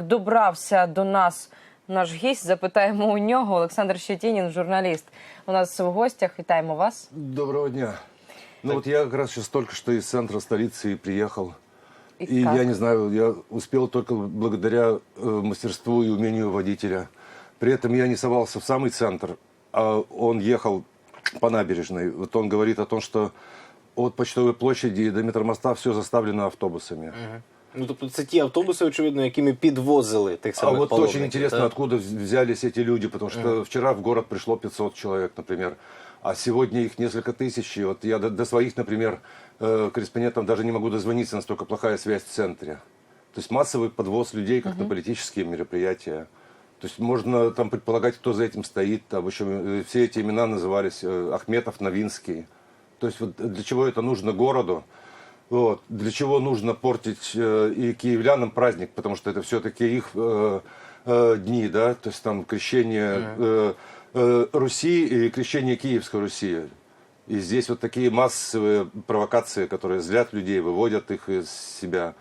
Добрався до нас наш гість. Запитаємо у нього. Олександр Щетінін, журналіст. У нас в гостях. Вітаємо вас. Доброго дня. Ну вот я как раз сейчас только что из центра столицы и приехал. И И, как? я не знаю, я успел только благодаря э, мастерству и умению водителя. При этом я не совался в самый центр, а он ехал по набережной. Вот он говорит о том, что от Почтовой площади до метромоста все заставлено автобусами. Ну, тобто це ті автобуси, очевидно, якими підвозили тих А самих вот паломників, очень интересно, так? откуда вз- взялись эти люди, потому что вчера в город пришло 500 человек, например, а сегодня их несколько тысяч. И вот я до, до своих, например, э, корреспондентов даже не могу дозвониться, настолько плохая связь в центре. То есть массовый подвоз людей, как на политические мероприятия. То есть можно там предполагать, кто за этим стоит. Там еще э, все эти имена назывались э, Ахметов, Новинский. То есть вот для чего это нужно городу? Вот. Для чего нужно портить э, и киевлянам праздник, потому что это все-таки их э, э, дни, да, то есть там крещение э, э, Руси и крещение Киевской Руси. И здесь вот такие массовые провокации, которые злят людей, выводят их из себя.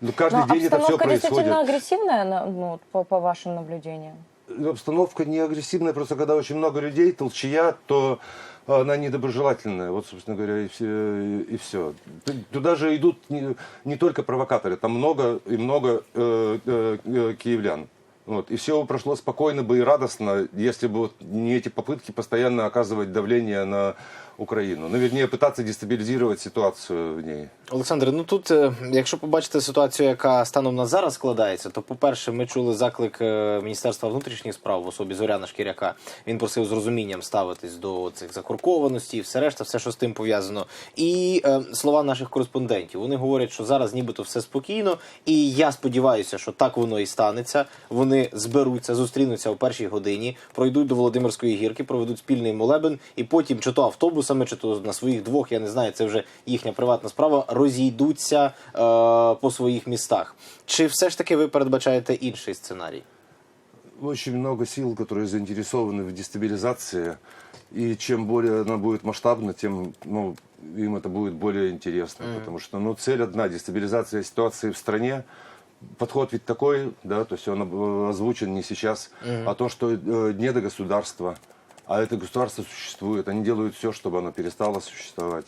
Ну, каждый Ну, день это все обстановка происходит. действительно агрессивная, на- ну, вот по, по вашим наблюдениям. Обстановка не агрессивная, просто когда очень много людей, толчья, то она недоброжелательная. Вот, собственно говоря, и все. И все. Туда же идут не, не только провокаторы, там много и много э, э, э, киевлян. Вот. И все прошло спокойно бы и радостно, если бы вот не эти попытки постоянно оказывать давление на Украину. Ну, вернее, пытаться дестабилизировать ситуацию в ней. Олександре, ну тут, е, якщо побачите ситуацію, яка станом на зараз складається, то по-перше, ми чули заклик е, Міністерства внутрішніх справ в особі Зоряна Шкіряка. Він просив з розумінням ставитись до цих закуркованостей, все решта, все, що з тим пов'язано. І е, слова наших кореспондентів. Вони говорять, що зараз нібито все спокійно, і я сподіваюся, що так воно і станеться. Вони зберуться, зустрінуться о першій годині, пройдуть до Володимирської гірки, проведуть спільний молебен, і потім чи то автобусами, чи то на своїх двох, я не знаю, це вже їхня приватна справа, розійдуться е, по своїх містах. Чи все ж таки ви передбачаєте інший сценарій? очень много сил, которые заинтересованы в дестабилизации. И чем более она будет масштабна, тем ну, им это будет более интересно. Потому что ну, цель одна – дестабилизация ситуации в стране. Подход ведь такой, да, то есть он э, озвучен не сейчас, о том, что э, не до государства, а это государство существует. Они делают все, чтобы оно перестало существовать.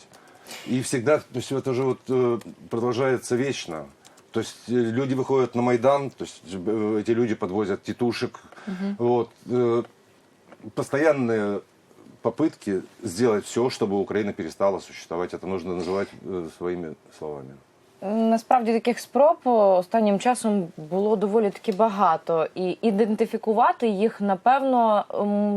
И всегда, то есть это же вот э, продолжается вечно. То есть э, люди выходят на Майдан, то есть э, эти люди подвозят тетушек. Вот. э, Постоянные попытки сделать все, чтобы Украина перестала существовать. Это нужно называть своими словами. Насправді таких спроб останнім часом було доволі таки багато, і ідентифікувати їх напевно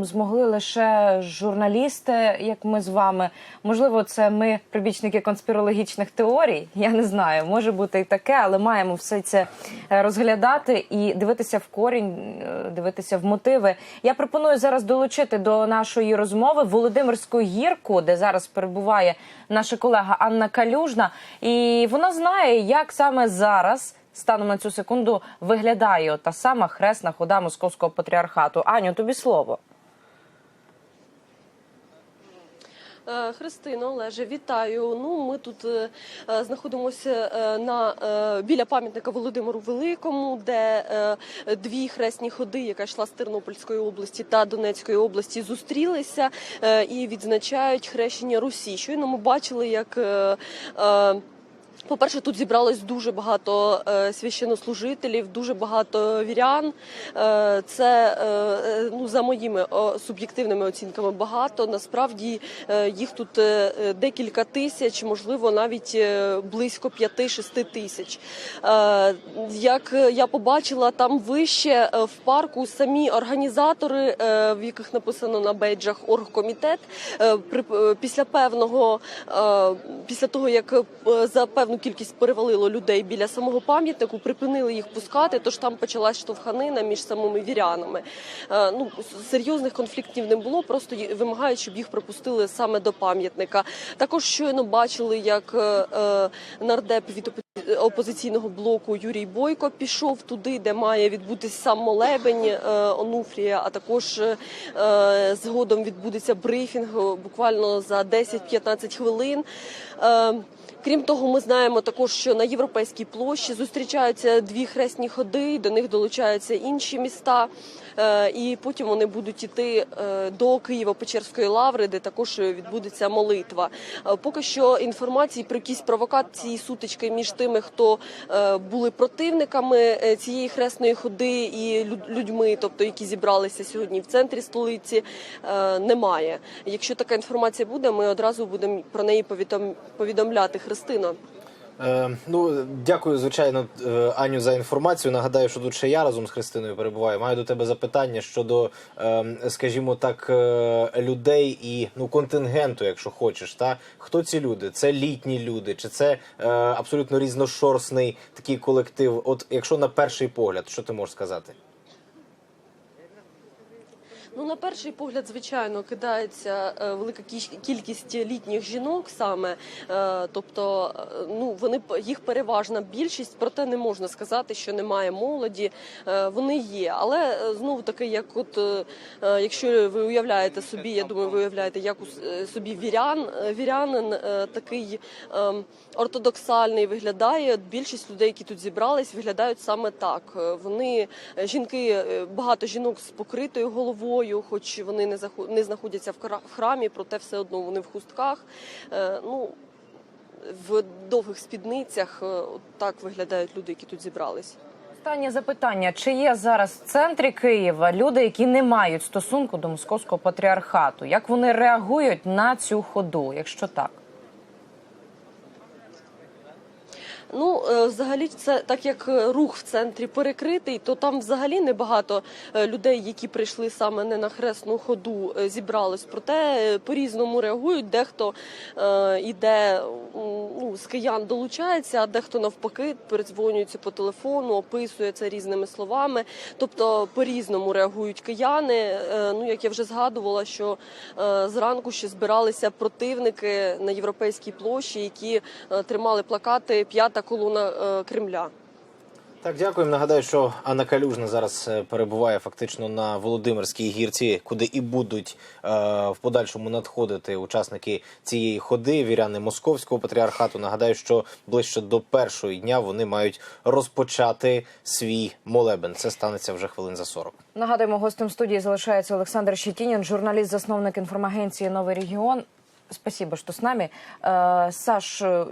змогли лише журналісти, як ми з вами. Можливо, це ми прибічники конспірологічних теорій. Я не знаю, може бути і таке, але маємо все це е, розглядати і дивитися в корінь, е, дивитися в мотиви. Я пропоную зараз долучити до нашої розмови Володимирську гірку, де зараз перебуває наша колега Анна Калюжна, і вона знає, як саме зараз. Станом на цю секунду виглядає та сама хресна хода московського патріархату. Аню, тобі слово. Е, Христино, Олеже, вітаю. Ну, ми тут е, е, знаходимося е, на е, біля пам'ятника Володимиру Великому, де е, дві хресні ходи, яка йшла з Тернопільської області та Донецької області, зустрілися е, і відзначають хрещення Русі. Щойно ми бачили, як. е, е, по-перше, тут зібралось дуже багато е, священнослужителів, дуже багато вірян. Е, це е, ну за моїми суб'єктивними оцінками багато. Насправді їх тут декілька тисяч, можливо, навіть близько 5-6 тисяч. Як я побачила, там вище в парку самі організатори, в яких написано на бейджах оргкомітет, після певного після того, як за певну кількість перевалило людей біля самого пам'ятнику, припинили їх пускати, тож там почалась штовханина між самими вірянами. Е, Ну серйозних конфліктів не було, просто вимагають, щоб їх пропустили саме до пам'ятника. Також щойно бачили, як е, е, нардеп від опо- опозиційного блоку Юрій Бойко пішов туди, де має відбутись сам молебень Онуфрія. А також згодом відбудеться брифінг буквально за 10-15 хвилин. Крім того, ми знаємо також, що на європейській площі зустрічаються дві хресні ходи, до них долучаються інші міста, і потім вони будуть іти е, до Києво-Печерської лаври, де також відбудеться молитва. Е, Поки що інформації про якісь провокації, сутички між тими, хто е, були противниками е, цієї хресної ходи і люд- людьми, тобто які зібралися сьогодні в центрі столиці, е, немає. Якщо така інформація буде, ми одразу будемо про неї повідомляти. Христина. Е, ну, дякую, звичайно, е, Аню, за інформацію. Нагадаю, що тут ще я разом з Христиною перебуваю. Маю до тебе запитання щодо, е, скажімо так, людей і ну контингенту, якщо хочеш. Та хто ці люди? Це літні люди, чи це абсолютно різношорстний такий колектив? От якщо на перший погляд, що ти можеш сказати? Ну, на перший погляд, звичайно, кидається е, велика кількість літніх жінок саме. Е, тобто, е, ну вони їх переважна більшість, проте не можна сказати, що немає молоді. Вони є. Але знову таки, як от якщо ви уявляєте собі, я думаю, ви уявляєте, як у собі вірян, вірянин такий е, ортодоксальний виглядає. Більшість людей, які тут зібрались, виглядають саме так. Вони жінки, багато жінок з покритою головою, хоч вони не знаходяться в храмі, проте все одно вони в хустках. Е, Ну в довгих спідницях е, так виглядають люди, які тут зібрались. Останнє запитання: чи є зараз в центрі Києва люди, які не мають стосунку до московського патріархату? Як вони реагують на цю ходу, якщо так? Ну, е, взагалі, це так як е, рух в центрі перекритий, то там взагалі небагато е, людей, які прийшли саме не на хресну ходу, зібралось. Проте е, по-різному реагують. Дехто е, іде ну, з киян долучається, а дехто навпаки передзвонюється по телефону, описує це різними словами. Тобто по-різному реагують кияни. Е, Ну, як я вже згадувала, що е, зранку ще збиралися противники на європейській площі, які е, тримали плакати П'ята колона е, Кремля. Так, дякуємо. Нагадаю, що Анна Калюжна зараз е, перебуває фактично на Володимирській гірці, куди і будуть е, в подальшому надходити учасники цієї ходи, віряни московського патріархату. Нагадаю, що ближче до першої дня вони мають розпочати свій молебен. Це станеться вже хвилин за 40. Нагадуємо, гостем студії залишається Олександр Щетінін, журналіст, засновник інформагенції Новий регіон. Спасибо, що з нами. Е, Саш, е,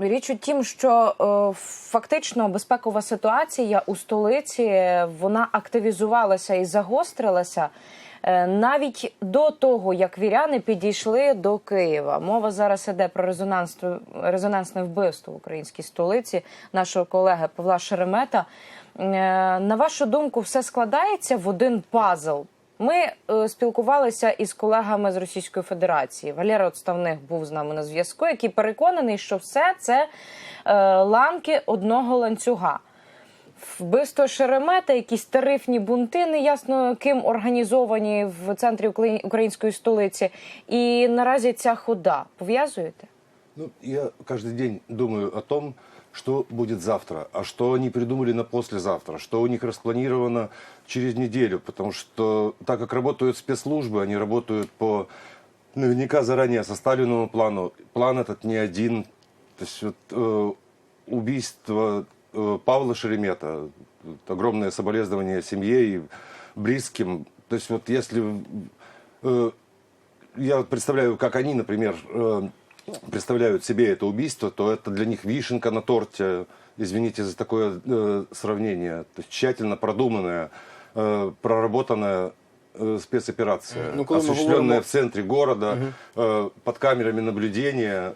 річ у тім, що е, фактично безпекова ситуація у столиці вона активізувалася і загострилася. Навіть до того, як віряни підійшли до Києва, мова зараз іде про резонансне, резонансне вбивство в українській столиці нашого колеги Павла Шеремета. На вашу думку, все складається в один пазл. Ми е, спілкувалися із колегами з Російської Федерації. Валера Отставних був з нами на зв'язку, який переконаний, що все це е, ланки одного ланцюга. Вбивство Шеремета, якісь тарифні бунти, неясно ким організовані в центрі Украї- української столиці. І наразі ця хода пов'язуєте? Ну, я каждый день думаю о том, что будет завтра, а что они придумали на послезавтра, что у них распланировано через неделю, потому что так как работают спецслужбы, они работают по наверняка заранее составленному плану. План этот не один. То есть вот, э, убийство э, Павла Шеремета, огромное соболезнование семье и близким. То есть вот если э, я представляю, как они, например, э, представляют себе это убийство, то это для них вишенка на торте, извините за такое э, сравнение, то есть тщательно продуманная, э, проработанная э, спецоперация, Ну, осуществленная говоримо- в центре города, э, под камерами наблюдения,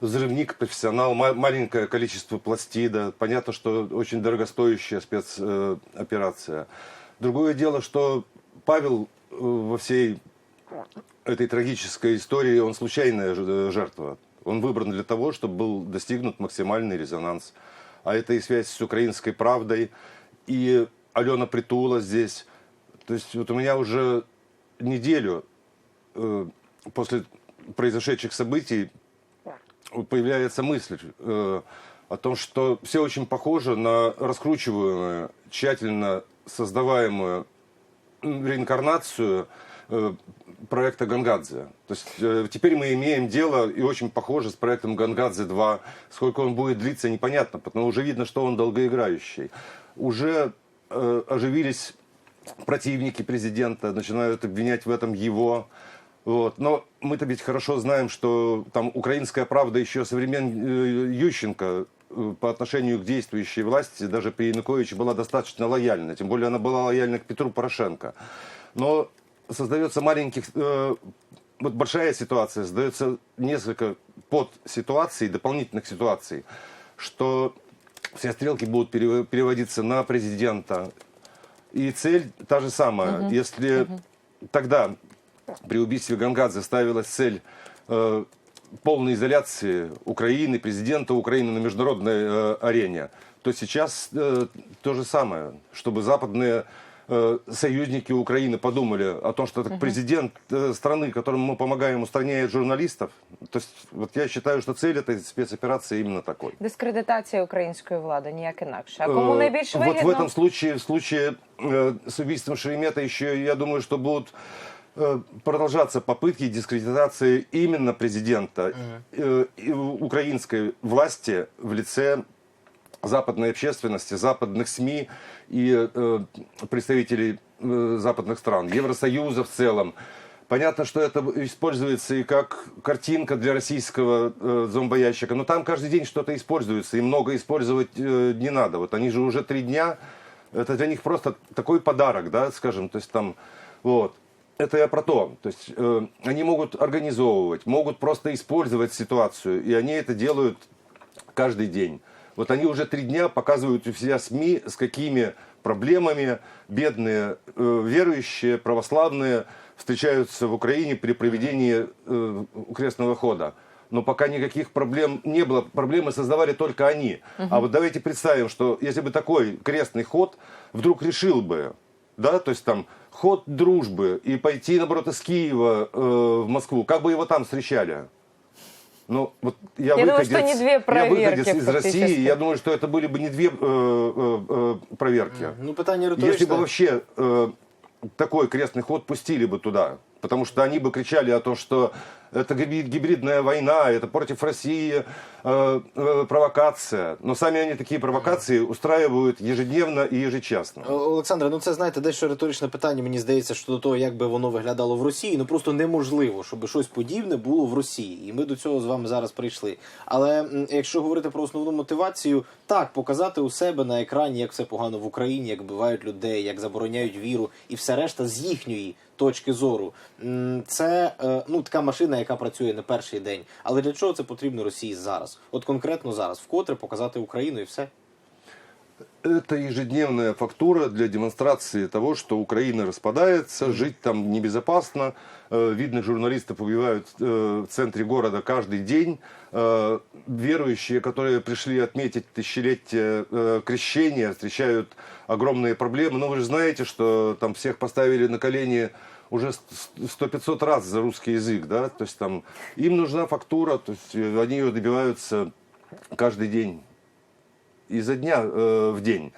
взрывник, профессионал, ма- маленькое количество пластида. Понятно, что очень дорогостоящая спецоперация. Другое дело, что Павел э, во всей этой трагической истории, он случайная э, жертва. Он выбран для того, чтобы был достигнут максимальный резонанс. А это и связь с украинской правдой, и Алена Притула здесь. То есть вот у меня уже неделю э, после произошедших событий появляется мысль э, о том, что все очень похоже на раскручиваемую, тщательно создаваемую реинкарнацию проекта Гангадзе. То есть э, теперь мы имеем дело и очень похоже с проектом Гангадзе-2. Сколько он будет длиться, непонятно, потому уже видно, что он долгоиграющий. Уже э, оживились противники президента, начинают обвинять в этом его. Вот. Но мы-то ведь хорошо знаем, что там украинская правда еще со времен э, Ющенко э, по отношению к действующей власти, даже при Януковиче, была достаточно лояльна. Тем более она была лояльна к Петру Порошенко. Но создается маленьких... э, вот большая ситуация, создается несколько подситуаций, дополнительных ситуаций, что все стрелки будут пере- переводиться на президента. И цель та же самая. Если тогда при убийстве Гангадзе ставилась цель э, полной изоляции Украины, президента Украины на международной э, арене, то сейчас э, то же самое, чтобы западные союзники Украины подумали о том, что это президент э, страны, которому мы помогаем, устраняет журналистов. То есть вот я считаю, что цель этой спецоперации именно такой. Дискредитація української влади, ніяк інакше. А кому Э, найбільш Вот вигідно? в этом случае, в случае э, с убийством Шеремета еще, я думаю, что будут э, продолжаться попытки дискредитации именно президента э, и украинской власти в лице западной общественности, западных СМИ и э, представителей э, западных стран, Евросоюза в целом. Понятно, что это используется и как картинка для российского э, зомбоящика, но там каждый день что-то используется, и много использовать э, не надо. Вот они же уже три дня, это для них просто такой подарок, да, скажем, то есть там, вот. Это я про то. То есть э, они могут организовывать, могут просто использовать ситуацию, и они это делают каждый день. Вот они уже три дня показывают у себя СМИ, с какими проблемами бедные э, верующие, православные встречаются в Украине при проведении э, крестного хода. Но пока никаких проблем не было. Проблемы создавали только они. А вот давайте представим, что если бы такой крестный ход вдруг решил бы, да, то есть там ход дружбы и пойти, наоборот, из Киева э, в Москву, как бы его там встречали? Ну, вот я, Я думаю, выходец, что не две я проверки выходец из фактически. России, я думаю, что это были бы не две э, э, э, проверки. Ну, питання риторичне. Если бы вообще э, такой крестный ход пустили бы туда, потому что они бы кричали о том, что это гиби- гибридная война, это против России э, э, провокация. Но сами они такие провокации устраивают ежедневно и ежечасно. О- Олександре, ну це знаєте, дещо риторичне питання. Мені здається, щодо того, як би воно виглядало в Росії. Ну просто неможливо, щоб щось подібне було в Росії. І ми до цього з вами зараз прийшли. Але м, якщо говорити про основну мотивацію, так показати у себе на екрані, як все погано в Україні, як вбивають людей, як забороняють віру, і все решта з їхньої точки зору. Це е, ну така машина, яка працює не перший день. Але для чого це потрібно Росії зараз? От конкретно зараз, вкотре показати Україну і все. Это ежедневная фактура для демонстрации того, что Украина распадается, жить там небезопасно. Э, Видных журналистов убивают э, в центре города каждый день. Э, Верующие, которые пришли отметить тысячелетие крещения, встречают огромные проблемы. Но вы же знаете, что там всех поставили на колени уже сто 500 раз за русский язык, да, то есть там им нужна фактура, то есть они ее добиваются каждый день изо дня э, в день.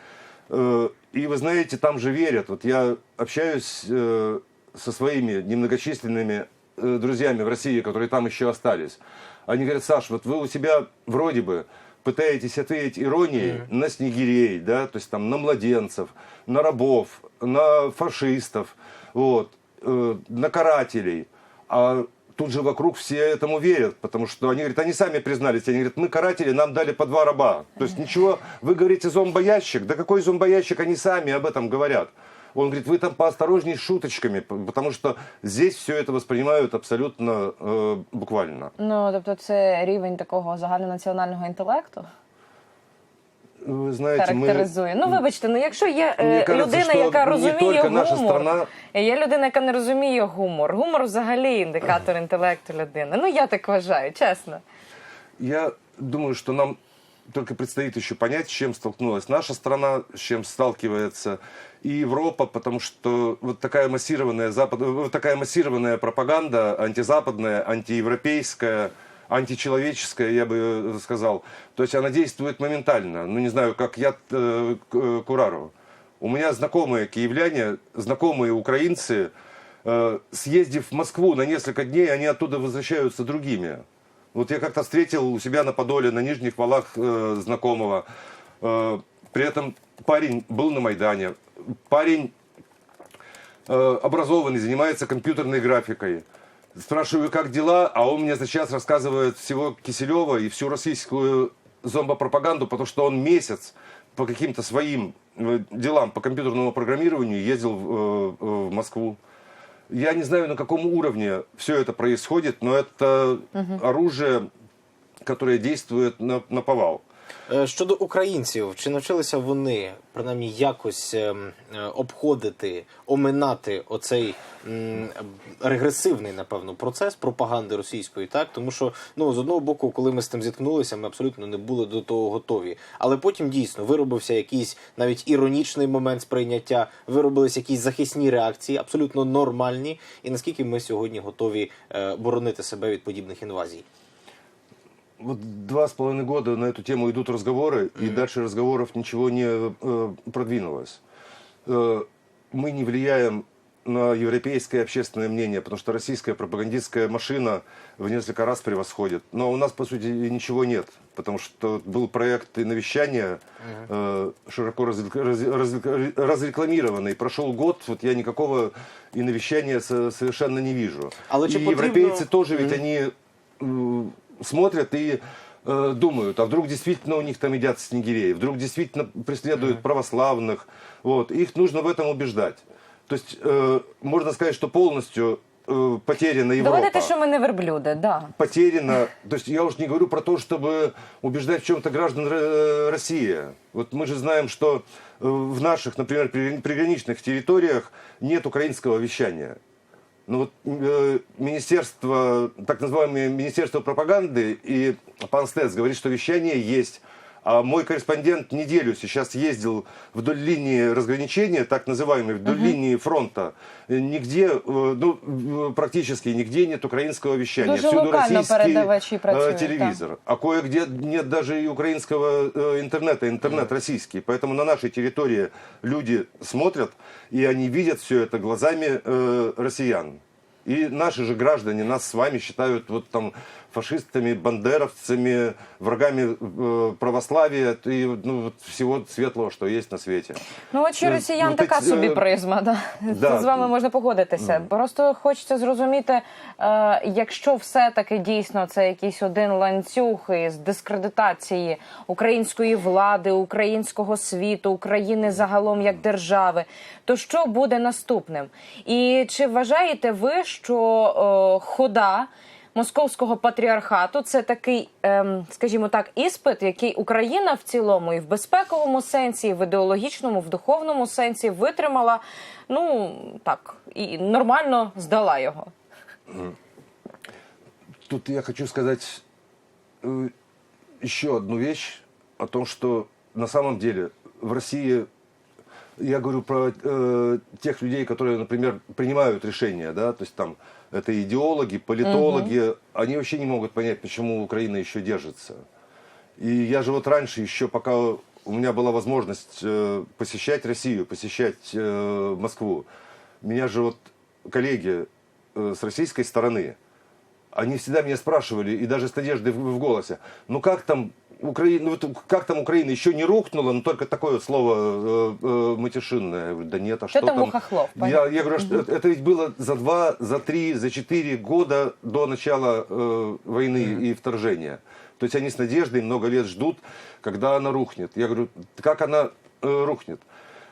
Э, и вы знаете, там же верят. Вот я общаюсь э, со своими немногочисленными э, друзьями в России, которые там еще остались. Они говорят, Саш, вот вы у себя вроде бы пытаетесь ответить иронией на снегирей, да, то есть там на младенцев, на рабов, на фашистов, вот, э, на карателей. А тут же вокруг все этому верят, потому что они говорят, они сами признались, они говорят, мы каратели, нам дали по два раба. То есть ничего, вы говорите зомбоящик, да какой зомбоящик, они сами об этом говорят. Он говорит, вы там поосторожней с шуточками, п- потому что здесь все это воспринимают абсолютно э, буквально. Ну тобто, це рівень такого загальнонаціонального інтелекту Вы знаете, характеризує. Ну вибачте, ну якщо є е, Мені людина, яка розуміє тільки наша страна- є людина, яка не розуміє гумор. Гумор взагалі індикатор інтелекту людини. Ну я так вважаю, чесно. Я думаю, что нам только предстоит еще понять, с чем столкнулась наша страна, с чем сталкивается и Европа, потому что вот такая массированная, запад... вот такая массированная пропаганда, антизападная, антиевропейская, античеловеческая, я бы сказал. То есть она действует моментально. Ну, не знаю, как яд э, к- э, Курару. У меня знакомые киевляне, знакомые украинцы э, съездив в Москву на несколько дней, они оттуда возвращаются другими. Вот я как-то встретил у себя на Подоле, на Нижних Валах э, знакомого. Э, при этом парень был на Майдане. Парень э, образованный, занимается компьютерной графикой. Спрашиваю, как дела, а он мне за час рассказывает всего Киселева и всю российскую зомбопропаганду, потому что он месяц по каким-то своим э, делам по компьютерному программированию ездил в, э, в Москву. Я не знаю, на каком уровне все это происходит, но это оружие, которое действует на, на повал. Е, Щодо українців, чи навчилися вони принаймні якось ем, е, обходити, оминати оцей регресивний, напевно, процес пропаганди російської, так тому що ну з одного боку, коли ми з тим зіткнулися, ми абсолютно не були до того готові. Але потім дійсно виробився якийсь навіть іронічний момент сприйняття, виробились якісь захисні реакції, абсолютно нормальні. І наскільки ми сьогодні готові е, боронити себе від подібних інвазій? Вот два с половиной года на эту тему идут разговоры, и дальше разговоров ничего не э, продвинулось. Э, мы не влияем на европейское общественное мнение, потому что российская пропагандистская машина в несколько раз превосходит. Но у нас, по сути, ничего нет, потому что был проект и навещания, э, широко разрек- раз- раз- разрекламированный. Прошел год, вот я никакого и навещания со- совершенно не вижу. Але и потрібно- европейцы тоже ведь они э, смотрят и э, думают, а вдруг действительно у них там едят снегирей, вдруг действительно преследуют православных. Вот. Их нужно в этом убеждать. То есть э, можно сказать, что полностью э, потеряна Европа. Доводити, що ми не верблюди, да. Потеряно. То есть я уже не говорю про то, чтобы убеждать в чем-то граждан э, России. Вот мы же знаем, что э, в наших, например, при- приграничных территориях нет украинского вещания. Ну вот э, министерство, так называемое министерство пропаганды и пан Стец говорит, что вещание есть. А мой корреспондент неделю сейчас ездил вдоль линии разграничения, так называемой, вдоль линии фронта. Э, Нигде, э, ну, практически нигде нет украинского вещания. Дуже Всюду российский э, працюють, телевизор. А кое-где нет даже и украинского интернета, интернет российский. Поэтому на нашей территории люди смотрят, и они видят все это глазами э, россиян. И наши же граждане нас с вами считают вот там фашистами, бандеровцами, врагами э, православия и ну, вот всего светлого, что есть на свете. Ну от що Ну, росіян ну, така так, собі е, призма, да. да. з вами можна погодитися. Просто хочеться зрозуміти, е, якщо все-таки дійсно це якийсь один ланцюг із дискредитації української влади, українського світу, України загалом як держави, то що буде наступним? І чи вважаєте ви, що е, хода? Московського патріархату це такий, ем, скажімо так, іспит, який Україна в цілому і в безпековому сенсі, і в ідеологічному, в духовному сенсі витримала. Ну так і нормально здала його. Тут я хочу сказать э, еще одну вещь о том, что на самом деле в России, я говорю про э, тех людей, которые, например, принимают решения, да, то есть там это идеологи, политологи, они вообще не могут понять, почему Украина еще держится. И я же вот раньше еще, пока у меня была возможность э, посещать Россию, посещать э, Москву, меня же вот коллеги э, с российской стороны, они всегда меня спрашивали, и даже с надеждой в, в голосе, ну как там Украина, ну вот как там Украина еще не рухнула, но только такое вот слово э, э, матершинное. Я говорю, да нет, а Что что, там у хохлов, Я, я говорю, что это, это ведь было за два, за три, за четыре года до начала э, войны и вторжения. То есть они с надеждой много лет ждут, когда она рухнет. Я говорю, как она э, рухнет?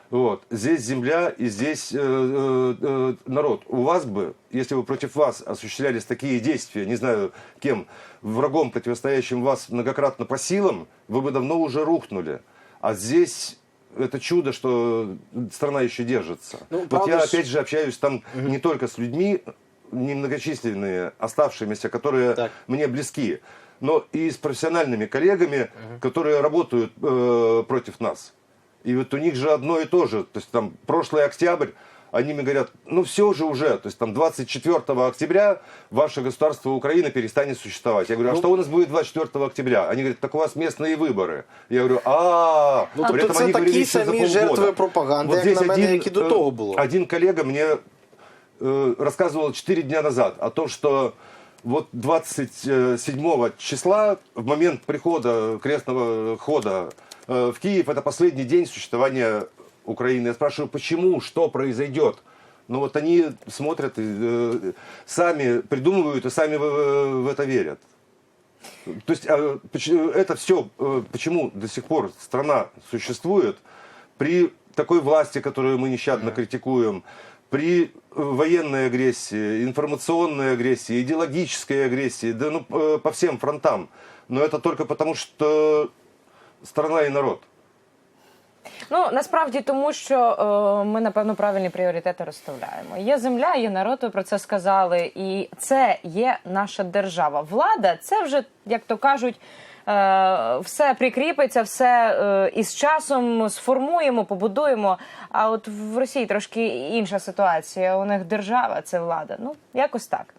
Вот. Здесь земля и здесь э, э, э, народ. У вас бы, если бы против вас осуществлялись такие действия, не знаю кем, врагом, противостоящим вас многократно по силам, вы бы давно уже рухнули. А здесь это чудо, что страна еще держится. Ну, вот правда я опять же общаюсь там не только с людьми, немногочисленные, оставшимися, которые Так. мне близки, но и с профессиональными коллегами, которые работают э, против нас. И вот у них же одно и то же. То есть там прошлый октябрь, они мне говорят, ну все же уже, то есть там 24 октября ваше государство Украина перестанет существовать. Я говорю, а Ну- что у нас будет 24 октября? Они говорят, так у вас местные выборы. Я говорю, а Ну, тобто це такі еще за самі полгода. жертви пропаганди, як здесь на мене, один, як і до э, того було. Один коллега мне э, рассказывал 4 дня назад о том, что вот 27 числа, в момент прихода крестного хода э, в Киев, это последний день существования Украины. Я спрашиваю, почему, что произойдет? Ну вот они смотрят, и, э, сами придумывают и сами в, в это верят. То есть э, поч- это все, почему до сих пор страна существует при такой власти, которую мы нещадно критикуем, при э, военной агрессии, информационной агрессии, идеологической агрессии, да ну э, по всем фронтам. Но это только потому, что страна и народ. Ну насправді тому, що е, ми напевно правильні пріоритети розставляємо. Є земля, є народ. Ви про це сказали, і це є наша держава. Влада це вже як то кажуть. е, Все прикріпиться, все е, із часом сформуємо, побудуємо. А от в Росії трошки інша ситуація. У них держава це влада. Ну якось так.